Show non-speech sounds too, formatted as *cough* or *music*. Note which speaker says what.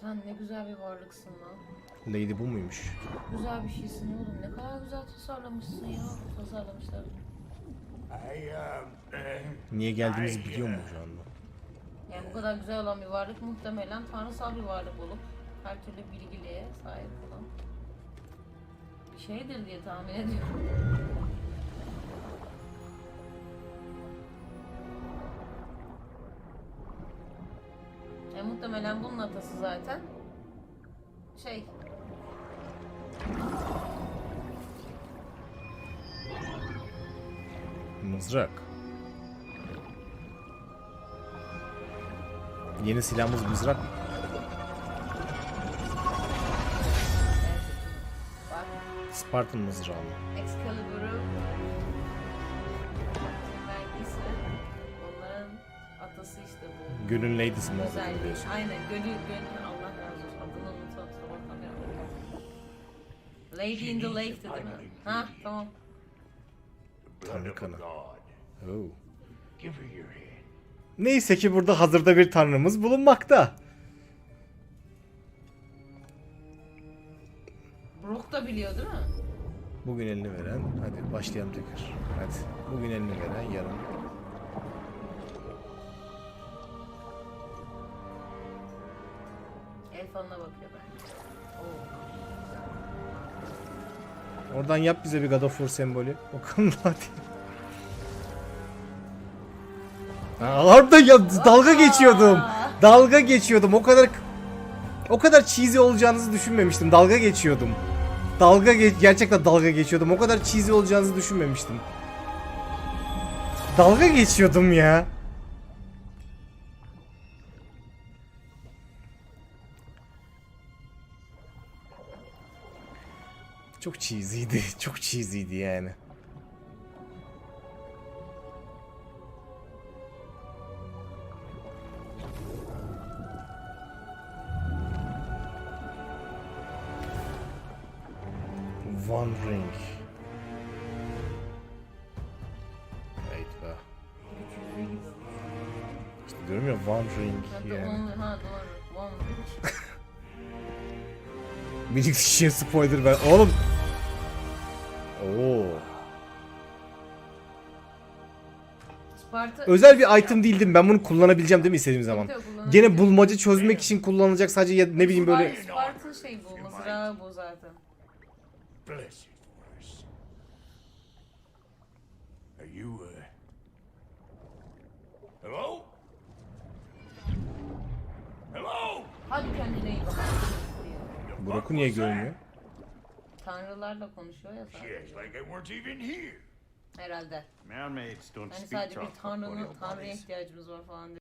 Speaker 1: Sen ne güzel bir varlıksın lan.
Speaker 2: Lady bu muymuş?
Speaker 1: Güzel bir şeysin oğlum. Ne kadar güzel tasarlamışsın ya. Tasarlamışlar.
Speaker 3: I, um,
Speaker 2: Niye geldiğimizi biliyor mu şu anda?
Speaker 1: Yani bu kadar güzel olan bir varlık muhtemelen tanrısal bir varlık olup her türlü bilgiliğe sahip olan bir şeydir diye tahmin ediyorum. Muhtemelen bunun atası zaten şey
Speaker 2: Mızrak. Yeni silahımız mızrak mı? Spartan mızrağı mı?
Speaker 1: Excalibur'u
Speaker 2: Gönül Lady'si mi oldu
Speaker 1: Özelliği.
Speaker 2: diyorsun?
Speaker 1: Aynen gönül gönül Allah razı olsun. Adını unutup sabahtan beri Lady in the Lake'ti değil mi? Ha tamam.
Speaker 2: Tanrı. Oh.
Speaker 3: Give her your hand.
Speaker 2: Neyse ki burada hazırda bir tanrımız bulunmakta.
Speaker 1: Brock da biliyor değil mi?
Speaker 2: Bugün elini veren, hadi başlayalım tekrar. Hadi. Bugün elini veren, yarın.
Speaker 1: El falına bakıyor bence.
Speaker 2: Oradan yap bize bir God of War sembolü. *laughs* Bakalım hadi. Ha, orada ya dalga geçiyordum. Dalga geçiyordum. O kadar o kadar cheesy olacağınızı düşünmemiştim. Dalga geçiyordum. Dalga geç gerçekten dalga geçiyordum. O kadar cheesy olacağınızı düşünmemiştim. Dalga geçiyordum ya. Çok cheesy'ydi. *laughs* Çok cheesy'ydi yani. One ring. Evet be. İşte diyorum ya one ring yani. *laughs* Minik şişe spoiler ver. Oğlum.
Speaker 1: Sparta...
Speaker 2: Özel bir item değildim. Ben bunu kullanabileceğim değil mi istediğim zaman? Gene bulmaca çözmek için kullanılacak sadece ya, ne bileyim böyle
Speaker 1: Spart- Spartan şey bu. Mızrağı bu zaten.
Speaker 3: Uh... Hello? Hello?
Speaker 1: Hadi kendine iyi bak.
Speaker 2: Brock'u niye görmüyor?
Speaker 1: Tanrılarla konuşuyor ya
Speaker 3: acts like I weren't even here.
Speaker 1: Herhalde.
Speaker 4: Mermaids don't
Speaker 1: Hani
Speaker 4: speak
Speaker 1: sadece bir tanrının tanrıya ihtiyacımız var falan diye.